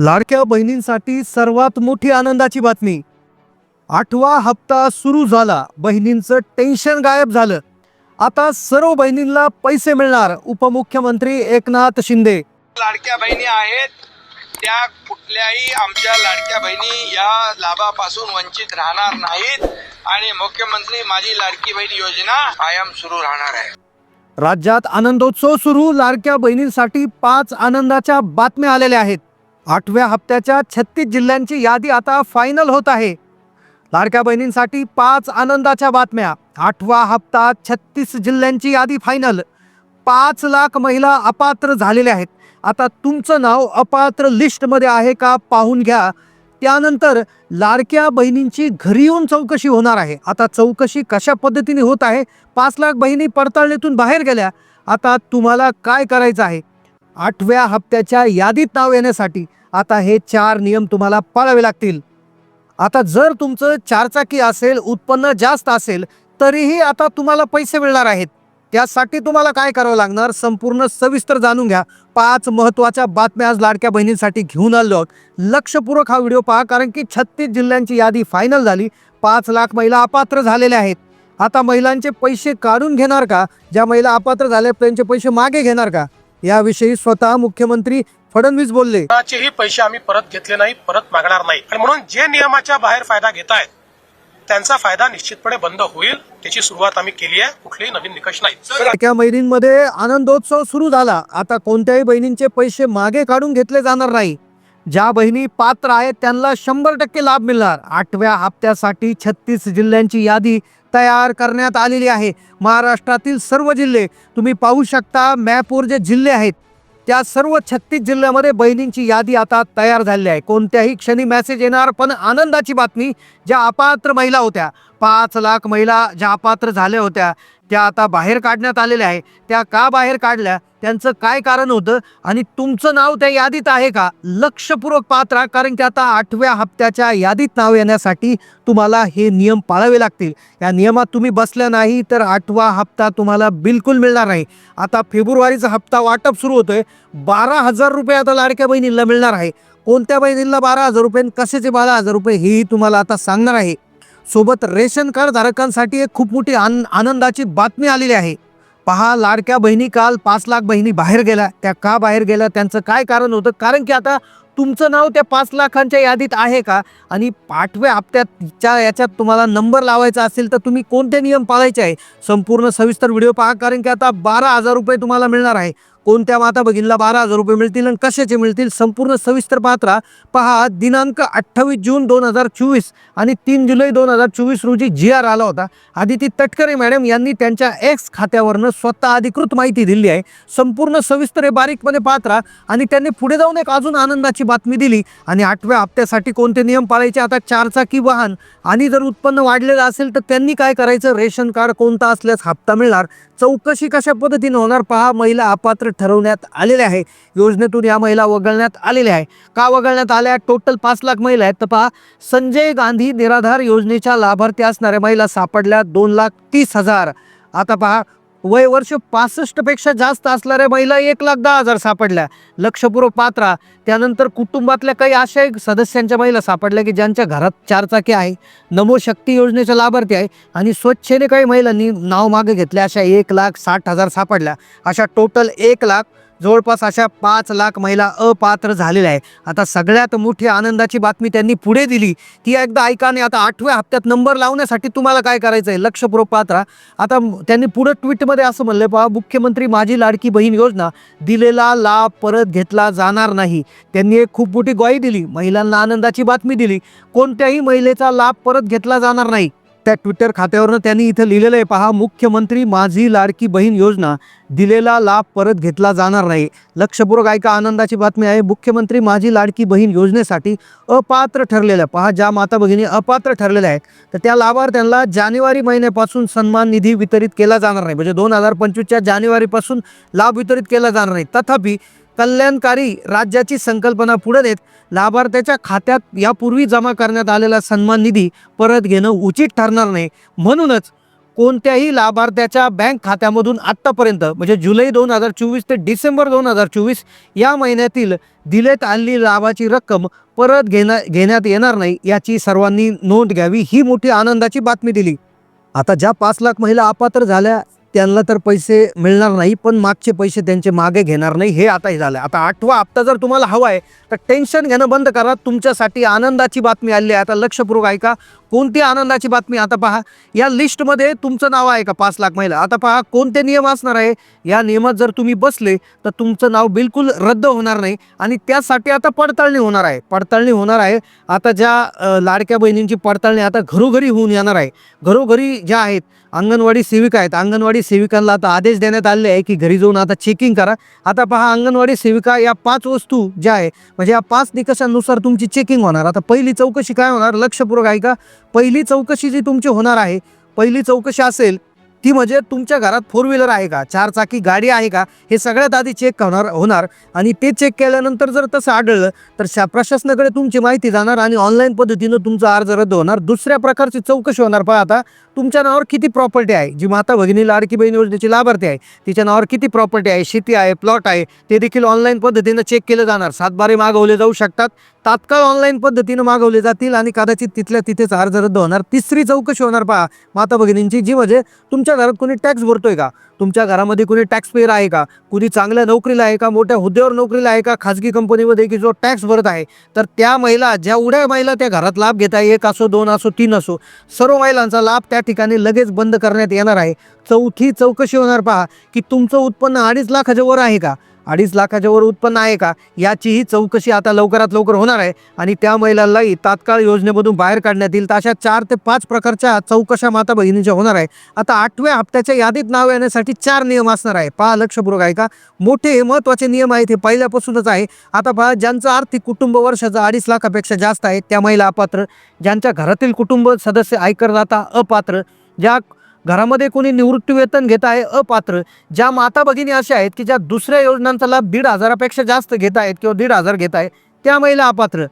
लाडक्या बहिणींसाठी सर्वात मोठी आनंदाची बातमी. आठवा हप्ता सुरू झाला. बहिणींचं टेन्शन गायब झालं. आता सर्व बहिणींना पैसे मिळणार उपमुख्यमंत्री एकनाथ शिंदे. लाडक्या बहिणी आहेत त्या कुठल्याही आमच्या लाडक्या बहिणी या लाभापासून वंचित राहणार नाहीत आणि मुख्यमंत्री माझी लाडकी बहीण योजना कायम सुरू राहणार आहे. राज्यात आनंदोत्सव सुरू. लाडक्या बहिणींसाठी पाच आनंदाच्या बातम्या आलेल्या आहेत. आठव्या हप्त्याच्या छत्तीस जिल्ह्यांची यादी आता फायनल होत आहे. लाडक्या बहिणींसाठी पाच आनंदाच्या बातम्या. आठवा हप्ता छत्तीस जिल्ह्यांची यादी फायनल पाच लाख महिला अपात्र झालेल्या आहेत. आता तुमचं नाव अपात्र लिस्टमध्ये आहे का पाहून घ्या. त्यानंतर लाडक्या बहिणींची घरी येऊन चौकशी होणार आहे. आता चौकशी कशा पद्धतीने होत आहे? पाच लाख बहिणी पडताळणीतून बाहेर गेल्या. आता तुम्हाला काय करायचं आहे? आठव्या हप्त्याच्या यादीत नाव येण्यासाठी आता हे चार नियम तुम्हाला पाळावे लागतील. आता जर तुमचं चारचाकी असेल उत्पन्न जास्त असेल तरीही आता तुम्हाला पैसे मिळणार आहेत. त्यासाठी तुम्हाला काय करावं लागणार? संपूर्ण सविस्तर जाणून घ्या. पाच महत्त्वाच्या बातम्या आज लाडक्या बहिणींसाठी घेऊन आलो लक्षपूर्वक हा व्हिडिओ पहा कारण की छत्तीस जिल्ह्यांची यादी फायनल झाली. पाच लाख महिला अपात्र झालेल्या आहेत. आता महिलांचे पैसे काढून घेणार का? ज्या महिला अपात्र झाल्या त्यांचे पैसे मागे घेणार का? याविषयी स्वतः मुख्यमंत्री फडणवीस बोलले. कोणाचेही पैसे आम्ही परत घेतले नाही परत मागणार नाही. आणि म्हणून जे नियमाच्या बाहेर फायदा घेत आहेत त्यांचा फायदा निश्चितपणे बंद होईल त्याची सुरुवात आम्ही केली आहे कुठलेही नवीन निकष नाही लाडक्या बहिणींमध्ये आनंदोत्सव सुरू झाला. आता कोणत्याही बहिणींचे पैसे मागे काढून घेतले जाणार नाही. ज्या बहिणी पात्र आहेत त्यांना शंभर टक्के लाभ मिळणार. आठव्या हप्त्यासाठी छत्तीस जिल्ह्यांची यादी तयार करण्यात आलेली आहे. महाराष्ट्रातील सर्व जिल्हे तुम्ही पाहू शकता मॅपवर जे जिल्हे आहेत त्या सर्व छत्तीस जिल्ह्यामध्ये बहिणींची यादी आता तयार झालेली आहे. कोणत्याही क्षणी मेसेज येणार पण आनंदाची बातमी ज्या अपात्र महिला होत्या पाच लाख महिला ज्या अपात्र झाल्या होत्या त्या आता बाहेर काढण्यात आलेल्या आहे त्या का बाहेर काढल्या? त्यांचं काय कारण होतं? आणि तुमचं नाव त्या यादीत आहे का? लक्षपूर्वक पात्रा कारण की आता आठव्या हप्त्याच्या यादीत नाव येण्यासाठी तुम्हाला हे नियम पाळावे लागतील. या नियमात तुम्ही बसल्या नाही तर आठवा हप्ता तुम्हाला बिलकुल मिळणार नाही. आता फेब्रुवारीचा हप्ता वाटप सुरू होतोय. बारा हजार रुपये आता लाडक्या बहिणींना मिळणार आहे. कोणत्या बहिणींना बारा हजार रुपये कसेचे कशाचे बारा हजार रुपये हेही तुम्हाला आता सांगणार आहे. सोबत रेशन कार्ड धारकांसाठी एक खूप मोठी आन आनंदाची बातमी आलेली आहे. पहा लाडक्या बहिणी काल पाच लाख बहिणी बाहेर गेल्या. त्या का बाहेर गेल्या? त्यांचं काय कारण होतं? कारण की आता तुमचं नाव त्या पाच लाखांच्या यादीत आहे का? आणि पाठव्या हप्त्याच्या याच्यात तुम्हाला नंबर लावायचा असेल तर तुम्ही कोणते नियम पाळायचे आहे? संपूर्ण सविस्तर व्हिडिओ पहा कारण की आता बारा हजार रुपये तुम्हाला मिळणार आहे. कोणत्या माता भगिनीला बारा हजार रुपये मिळतील आणि कशाचे मिळतील? संपूर्ण सविस्तर पात्रा पहा दिनांक अठ्ठावीस जून दोन हजार चोवीस आणि तीन जुलै दोन हजार चोवीस रोजी जी आर आला होता. आदिती तटकरे मॅडम यांनी त्यांच्या एक्स खात्यावरनं स्वतः अधिकृत माहिती दिली आहे. संपूर्ण सविस्तर हे बारीकमध्ये पात्रा आणि त्यांनी पुढे जाऊन एक अजून आनंदाची बातमी दिली. आणि आठव्या हप्त्यासाठी कोणते नियम पाळायचे? आता चारचाकी वाहन आणि जर उत्पन्न वाढलेलं असेल तर त्यांनी काय करायचं? रेशन कार्ड कोणता असल्यास हप्ता मिळणार? चौकशी कशा पद्धतीने होणार पहा महिला अपात्र ठरवण्यात आलेल्या आहे योजनेतून या महिला वगळण्यात आलेल्या आहे का वगळण्यात आल्या? टोटल पाच लाख महिला आहेत. तर पहा संजय गांधी निराधार योजनेच्या लाभार्थी असणाऱ्या महिला सापडल्या दोन लाख तीस हजार. आता पहा वय वर्ष पासष्टपेक्षा जास्त असणाऱ्या महिला एक लाख दहा हजार सापडल्या. लक्षपूर्व पात्रा त्यानंतर कुटुंबातल्या काही अशा एक सदस्यांच्या महिला सापडल्या की ज्यांच्या घरात चारचाकी आहे नमो शक्ती योजनेच्या लाभार्थी आहे आणि स्वच्छेने काही महिलांनी नाव मागे घेतल्या. अशा एक लाख साठ हजार सापडल्या. अशा टोटल एक लाख जवळपास अशा पाच लाख महिला अपात्र झालेल्या आहे आता सगळ्यात मोठी आनंदाची बातमी त्यांनी पुढे दिली. ती एकदा ऐका आणि आता आठव्या हप्त्यात नंबर लावण्यासाठी तुम्हाला काय करायचं आहे? लक्षपूर्वक पात्रा आता त्यांनी पुढे ट्विटमध्ये असं म्हणलं पहा मुख्यमंत्री माझी लाडकी बहीण योजना दिलेला लाभ परत घेतला जाणार नाही. त्यांनी एक खूप मोठी ग्वाही दिली. महिलांना आनंदाची बातमी दिली. कोणत्याही महिलेचा लाभ परत घेतला जाणार नाही. त्या ट्विटर खात्यावरनं त्यांनी इथं लिहिलेलं आहे पहा मुख्यमंत्री माझी लाडकी बहीण योजना दिलेला लाभ परत घेतला जाणार नाही. लक्षपूर्वक ऐका आनंदाची बातमी आहे मुख्यमंत्री माझी लाडकी बहीण योजनेसाठी अपात्र ठरलेल्या पहा ज्या माता भगिनी अपात्र ठरलेल्या आहेत तर त्या लाभार्थ्यांना जानेवारी महिन्यापासून सन्मान निधी वितरित केला जाणार नाही. म्हणजे दोन हजार पंचवीसच्या जानेवारीपासून लाभ वितरित केला जाणार नाही. तथापि कल्याणकारी राज्याची संकल्पना पुढे देत लाभार्थ्याच्या खात्यात यापूर्वी जमा करण्यात आलेला सन्मान निधी परत घेणं उचित ठरणार नाही. म्हणूनच कोणत्याही लाभार्थ्याच्या बँक खात्यामधून आत्तापर्यंत म्हणजे जुलै दोन हजार चोवीस ते डिसेंबर दोन हजार चोवीस या महिन्यातील दिलेत आलेली लाभाची रक्कम परत घेण्या घेण्यात येणार नाही याची सर्वांनी नोंद घ्यावी ही मोठी आनंदाची बातमी दिली. आता ज्या पाच लाख महिला अपात्र झाल्या त्यांना तर पैसे मिळणार नाही पण मागचे पैसे त्यांचे मागे घेणार नाही हे आता हे झालं आता आठवा हप्ता जर तुम्हाला हवा आहे तर टेन्शन घेणं बंद करा. तुमच्यासाठी आनंदाची बातमी आली आहे. आता लक्षपूर्वक ऐका. कोणती आनंदाची बातमी आता पहा. या लिस्टमध्ये तुमचं नाव आहे का? पाच लाख महिला. आता पहा कोणते नियम असणार आहे? या नियमात जर तुम्ही बसले तर तुमचं नाव बिलकुल रद्द होणार नाही आणि त्यासाठी आता पडताळणी होणार आहे. पडताळणी होणार आहे. आता ज्या लाडक्या बहिणींची पडताळणी आता घरोघरी होऊन येणार आहे. घरोघरी ज्या आहेत अंगणवाडी सेविका आहेत. अंगणवाडी सेविकांना आता आदेश देण्यात आले आहे की घरी जाऊन आता चेकिंग करा. आता पहा अंगणवाडी सेविका या पाच वस्तू ज्या आहे म्हणजे या पाच निकषांनुसार तुमची चेकिंग होणार. आता पहिली चौकशी काय होणार? लक्षपूर्वक ऐका. पहिली चौकशी जी तुमची होणार आहे पहिली चौकशी असेल ती म्हणजे तुमच्या घरात फोर व्हीलर आहे का? चार चाकी गाडी आहे का? हे सगळ्यात आधी चेक होणार होणार. आणि ते चेक केल्यानंतर जर तसं आढळलं तर शा प्रशासनाकडे तुमची माहिती जाणार आणि ऑनलाईन पद्धतीनं तुमचा अर्ज रद्द होणार. दुसऱ्या प्रकारची चौकशी होणार. पहा आता तुमच्या नावावर किती प्रॉपर्टी आहे? जी माता भगिनी लाडकी बहीण योजनेची लाभार्थी आहे तिच्या नावावर किती प्रॉपर्टी आहे? शेती आहे प्लॉट आहे ते देखील ऑनलाईन पद्धतीनं चेक केलं जाणार. सातबारे मागवले जाऊ शकतात. तात्काळ ऑनलाईन पद्धतीनं मागवले जातील आणि कदाचित तिथल्या तिथेच अर्ज रद्द होणार. तिसरी चौकशी होणार. पहा माता भगिनींची जी म्हणजे तुमच्या घरात कोणी टॅक्स भरतोय का? तुमच्या घरामध्ये कोणी टॅक्स पेअर आहे का? कुणी चांगल्या नोकरीला आहे का? मोठ्या हुद्द्यावर नोकरीला आहे का? खाजगी कंपनीमध्ये की जो टॅक्स भरत आहे? तर त्या महिला ज्यावढ्या महिला त्या घरात लाभ घेत आहे एक असो दोन असो तीन असो सर्व महिलांचा लाभ त्या ठिकाणी लगेच बंद करण्यात येणार आहे. चौथी चौकशी होणार पहा की तुमचं उत्पन्न अडीच लाखाच्या वर आहे का? अडीच लाखाच्या वर उत्पन्न आहे का? याचीही चौकशी आता लवकरात लवकर होणार आहे. आणि त्या महिलांनाही तात्काळ योजनेमधून बाहेर काढण्यात येईल. तर अशा चार ते पाच प्रकारच्या चौकशा माता बहिणीच्या होणार आहे. आता आठव्या हप्त्याच्या यादीत नाव येण्यासाठी चार नियम असणार आहे. पहा लक्षपूर्वक आहे का मोठे महत्त्वाचे नियम आहेत हे पहिल्यापासूनच आहे. आता पहा ज्यांचं आर्थिक कुटुंब वर्षाचं अडीच लाखापेक्षा जास्त आहे त्या महिला अपात्र. ज्यांच्या घरातील कुटुंब सदस्य आयकरदाता अपात्र. ज्या घरामध्ये कोणी निवृत्ती वेतन घेत आहे अपात्र. ज्या माता भगिनी अशा आहेत की ज्या दुसऱ्या योजनांचा लाभ दीड हजारापेक्षा जास्त घेत आहेत किंवा दीड हजार घेत आहे त्या महिला अपात्र.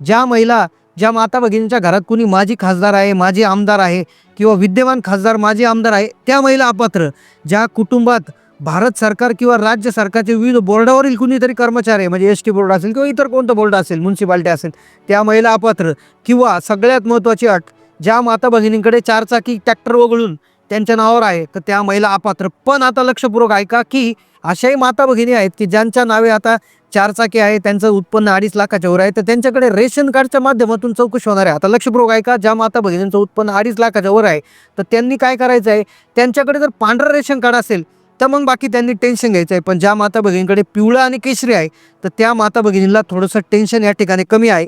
ज्या महिला ज्या माता भगिनींच्या घरात कोणी माजी खासदार आहे माजी आमदार आहे किंवा विद्यमान खासदार माजी आमदार आहे त्या महिला अपात्र. ज्या कुटुंबात भारत सरकार किंवा राज्य सरकारचे विविध बोर्डावरील कुणीतरी कर्मचारी आहे म्हणजे एस टी बोर्ड असेल किंवा इतर कोणतं बोर्ड असेल म्युन्सिपाल्टी असेल त्या महिला अपात्र. किंवा सगळ्यात महत्त्वाची अट ज्या माता भगिनींकडे चारचाकी ट्रॅक्टर वगळून त्यांच्या नावावर आहे. तर त्या महिला अपात्र. पण आता लक्षपूर्वक ऐका की अशाही माता भगिनी आहेत की ज्यांच्या नावे आता चारचाकी आहे त्यांचं उत्पन्न अडीच लाखाच्या वर आहे. तर त्यांच्याकडे रेशन कार्डच्या माध्यमातून चौकशी होणार आहे. आता लक्षपूर्वक ऐका ज्या माता भगिनींचं उत्पन्न अडीच लाखाच्या वर आहे तर त्यांनी काय करायचं आहे? त्यांच्याकडे जर पांढरं रेशन कार्ड असेल तर मग बाकी त्यांनी टेन्शन घ्यायचं आहे. पण ज्या माता भगिनींकडे पिवळं आणि केशरी आहे तर त्या माता भगिनींला थोडंसं टेन्शन या ठिकाणी कमी आहे.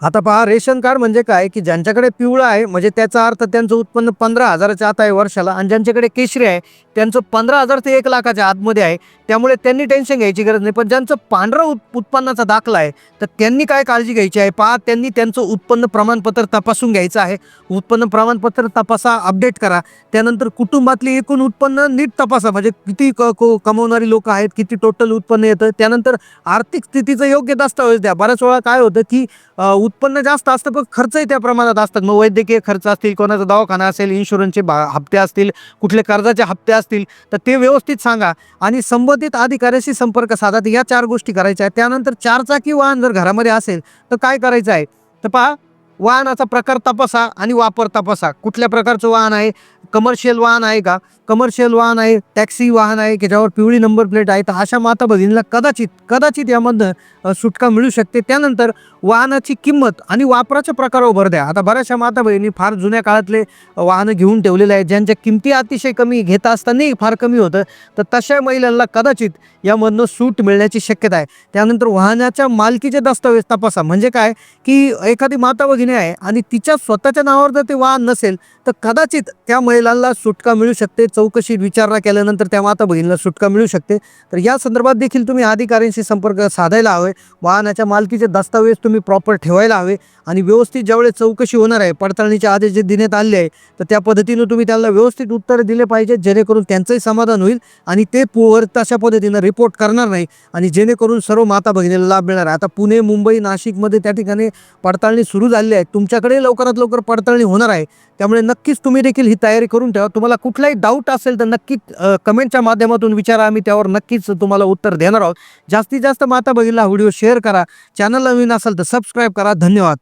आता पहा रेशन कार्ड म्हणजे काय? की ज्यांच्याकडे पिवळं आहे म्हणजे त्याचा अर्थ त्यांचं उत्पन्न पंधरा हजाराच्या आत आहे वर्षाला आणि ज्यांच्याकडे केशरी आहे त्यांचं पंधरा हजार ते एक लाखाच्या आतमध्ये आहे. त्यामुळे त्यांनी टेन्शन घ्यायची गरज नाही. पण ज्यांचं पांढरं उत्पन्नाचा दाखला आहे तर त्यांनी काय काळजी घ्यायची आहे? पहा त्यांनी त्यांचं उत्पन्न प्रमाणपत्र तपासून घ्यायचं आहे. उत्पन्न प्रमाणपत्र तपासा अपडेट करा. त्यानंतर कुटुंबातली एकूण उत्पन्न नीट तपासा. म्हणजे किती क को कमवणारी लोक आहेत किती टोटल उत्पन्न येतं. त्यानंतर आर्थिक स्थितीचं योग्य दस्तावेज द्या. बऱ्याच वेळा काय होतं की उत्पन्न जास्त असतं पण खर्चही त्या प्रमाणात असतात. मग वैद्यकीय खर्च असतील कोणाचा दवाखाना असेल इन्शुरन्सचे बा हप्ते असतील कुठले कर्जाचे हप्ते असतील तर ते व्यवस्थित सांगा. आणि संबंधित अधिकाऱ्याशी संपर्क साधा. या चार गोष्टी करायच्या आहेत. त्यानंतर चारचाकी वाहन जर घरामध्ये असेल तर काय करायचं आहे? तर पहा वाहनाचा प्रकार तपासा आणि वापर तपासा. कुठल्या प्रकारचं वाहन आहे? कमर्शियल वाहन आहे का? कमर्शियल वाहन आहे टॅक्सी वाहन आहे की ज्यावर पिवळी नंबर प्लेट आहे. तर अशा माता भगिनीला कदाचित कदाचित यामधनं सुटका मिळू शकते. त्यानंतर वाहनाची किंमत आणि वापराच्या प्रकारावर भर द्या. आता बऱ्याचशा माता भगिनी फार जुन्या काळातले वाहनं घेऊन ठेवलेले आहेत ज्यांच्या किमती अतिशय कमी घेत असतानाही फार कमी होतं. तर तशा महिलांना कदाचित यामधनं सूट मिळण्याची शक्यता आहे. त्यानंतर वाहनाच्या मालकीचे दस्तावेज तपासा. म्हणजे काय? की एखादी माता भगिनी आहे आणि तिच्या स्वतःच्या नावावर जर ते वाहन नसेल तर कदाचित त्या महिलांना सुटका मिळू शकते. चौकशी विचारणा केल्यानंतर त्या माता बहिणीला सुटका मिळू शकते. तर या संदर्भात देखील तुम्ही अधिकाऱ्यांशी संपर्क साधायला हवे. वाहनाच्या मालकीचे दस्तावेज तुम्ही प्रॉपर ठेवायला हवे आणि व्यवस्थित ज्यावेळेस चौकशी होणार आहे पडताळणीचे आदेश जे देण्यात आले आहे तर त्या पद्धतीनं तुम्ही त्यांना व्यवस्थित उत्तरं दिले पाहिजेत जेणेकरून त्यांचंही समाधान होईल आणि ते पुवर तशा पद्धतीनं रिपोर्ट करणार नाही आणि जेणेकरून सर्व माता भगिनीला लाभ मिळणार आहे. आता पुणे मुंबई नाशिकमध्ये त्या ठिकाणी पडताळणी सुरू झाली आहे. आहेत तुमच्याकडे लवकरात लवकर पडताळणी होणार आहे. त्यामुळे नक्कीच तुम्ही देखील ही तयारी करून ठेवा. तुम्हाला कुठलाही डाऊट असेल तर नक्की कमेंटच्या माध्यमातून विचारा. आम्ही त्यावर नक्कीच तुम्हाला उत्तर देणार आहोत. जास्तीत जास्त माता बघितला व्हिडिओ शेअर करा. चॅनल नवीन असेल तर सबस्क्राईब करा. धन्यवाद.